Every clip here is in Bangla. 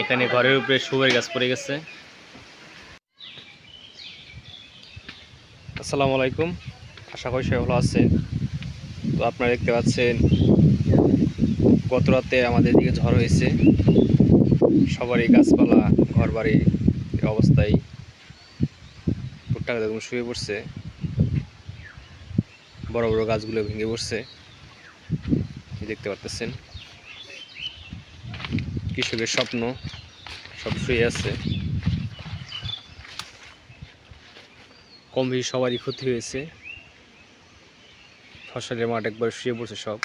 এখানে ঘরের উপরে সুবের গাছ পড়ে গেছে। আসসালামু আলাইকুম, আশা করি সবাই ভালো আছেন। তো আপনারা দেখতে পাচ্ছেন, গত রাতে আমাদের দিকে ঝড় হয়েছে। সবারই গাছপালা ঘর বাড়ির অবস্থায় টুকটাক দেখুন শুয়ে পড়ছে। বড় বড় গাছগুলো ভেঙে পড়ছে। দেখতে পারতেছেন। কৃষকের স্বপ্ন সব শুয়ে আছে। কম বেশি সবারই ক্ষতি হয়েছে। ফসলের মাঠ একবার শুয়ে পড়ছে সব।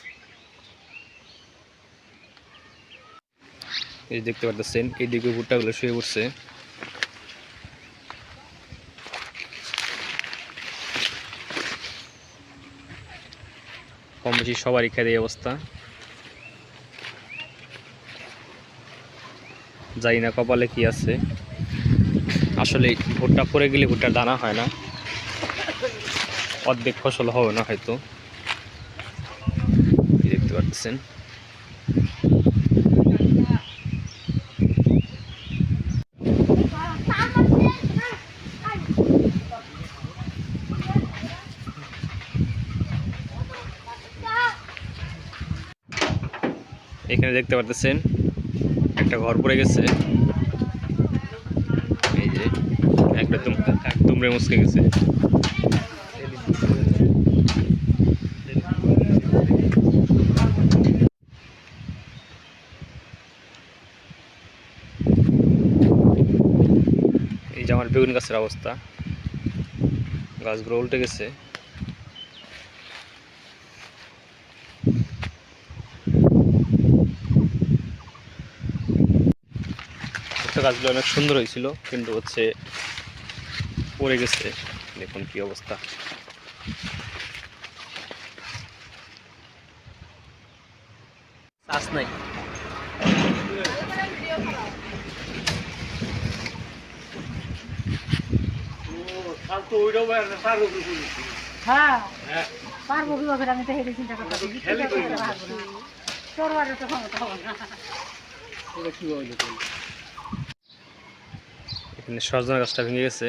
এই দেখতে পারতেছেন এইদিকে ভুট্টাগুলো শুয়ে পড়ছে। কম বেশি সবারই খেয়ে অবস্থা। জানি না কপালে কি আছে। আসলে ভুট্টা পরে গেলে ভুট্টার দানা হয় না। অর্ধেক ফসল হবে না হয়তো। দেখতে পাচ্ছেন। এখানে দেখতে পারতেছেন একটা ঘর পড়ে গেছে। এই যে, একটা তুমড়ে মুসকে গেছে। এই যে আমার বেগুন গাছের অবস্থা। গাছগুলো উল্টে গেছে। গাছগুলো অনেক সুন্দর হয়েছিল কিন্তু হচ্ছে পড়ে গেছে। দেখুন কি অবস্থা। নাই। হ্যাঁ। পারব কীভাবে? আমি তো হেঁটে চিন্তা করতে পারব পারব না। তোর তো ক্ষমতা হবে না। এখানে সজনা গাছটা ভেঙে গেছে।